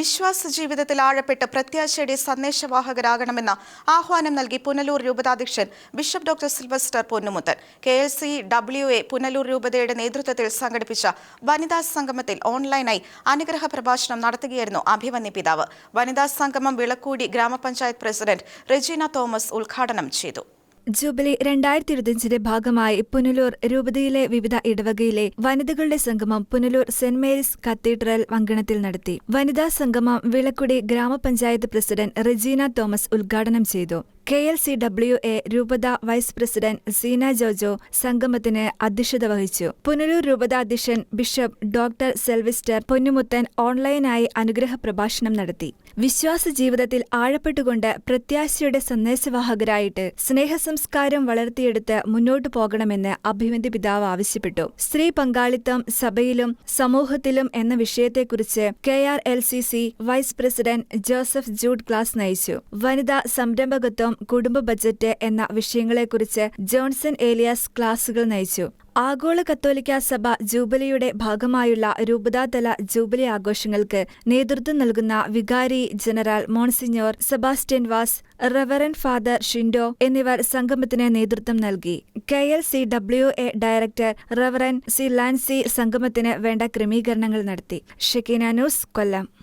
വിശ്വാസ ജീവിതത്തിൽ ആഴപ്പെട്ട് പ്രത്യാശയുടെ സന്ദേശവാഹകരാകണമെന്ന ആഹ്വാനം നൽകി Punalur രൂപതാധ്യക്ഷൻ bishop doctor Silvester Ponnumuthan. K L C W A Punalur രൂപതയുടെ നേതൃത്വത്തിൽ സംഘടിപ്പിച്ച വനിതാ സംഗമത്തിൽ ഓൺലൈനായി അനുഗ്രഹ പ്രഭാഷണം നടത്തുകയായിരുന്നു അഭിമന്യ പിതാവ്. വനിതാ സംഗമം വിളക്കൂടി ഗ്രാമപഞ്ചായത്ത് പ്രസിഡന്റ് റെജീന തോമസ് ഉദ്ഘാടനം ചെയ്തു. ജൂബിലി രണ്ടായിരത്തി ഇരുപത്തിയഞ്ചിന്റെ ഭാഗമായി പുനലൂർ രൂപതയിലെ വിവിധ ഇടവകയിലെ വനിതകളുടെ സംഗമം പുനലൂർ സെന്റ് മേരീസ് കത്തീഡ്രൽ അങ്കണത്തിൽ നടത്തി. വനിതാ സംഗമം വിളക്കുടി ഗ്രാമപഞ്ചായത്ത് പ്രസിഡന്റ് റെജീന തോമസ് ഉദ്ഘാടനം ചെയ്തു. K L C W A രൂപത വൈസ് പ്രസിഡന്റ് സീന ജോജോ സംഗമത്തിന് അധ്യക്ഷത വഹിച്ചു. പുനലൂർ രൂപത അധ്യക്ഷൻ ബിഷപ്പ് ഡോക്ടർ സെൽവിസ്റ്റർ പൊന്നുമുത്തൻ ഓൺലൈനായി അനുഗ്രഹ പ്രഭാഷണം നടത്തി. വിശ്വാസ ജീവിതത്തിൽ ആഴപ്പെട്ടുകൊണ്ട് പ്രത്യാശയുടെ സന്ദേശവാഹകരായിട്ട് സ്നേഹസംസ്കാരം വളർത്തിയെടുത്ത് മുന്നോട്ടു പോകണമെന്ന് അഭിമന്തി പിതാവ് ആവശ്യപ്പെട്ടു. സ്ത്രീ പങ്കാളിത്തം സഭയിലും സമൂഹത്തിലും എന്ന വിഷയത്തെക്കുറിച്ച് K R L C C vice president Joseph Jude class നയിച്ചു. വനിതാ സംരംഭകത്വം കുടുംബ ബജറ്റ് എന്ന വിഷയങ്ങളെക്കുറിച്ച് ജോൺസൺ ഏലിയാസ് ക്ലാസുകൾ നയിച്ചു. ആഗോള കത്തോലിക്ക സഭ ജൂബിലിയുടെ ഭാഗമായുള്ള രൂപതാതല ജൂബിലി ആഘോഷങ്ങൾക്ക് നേതൃത്വം നൽകുന്ന വികാരി general monsignor Sebastian Vaz reverend father Shindo എന്നിവർ സംഗമത്തിന് നേതൃത്വം നൽകി. K L C W A director reverend C Lancy സംഗമത്തിന് വേണ്ട ക്രമീകരണങ്ങൾ നടത്തി. ഷെക്കീന ന്യൂസ് കൊല്ലം.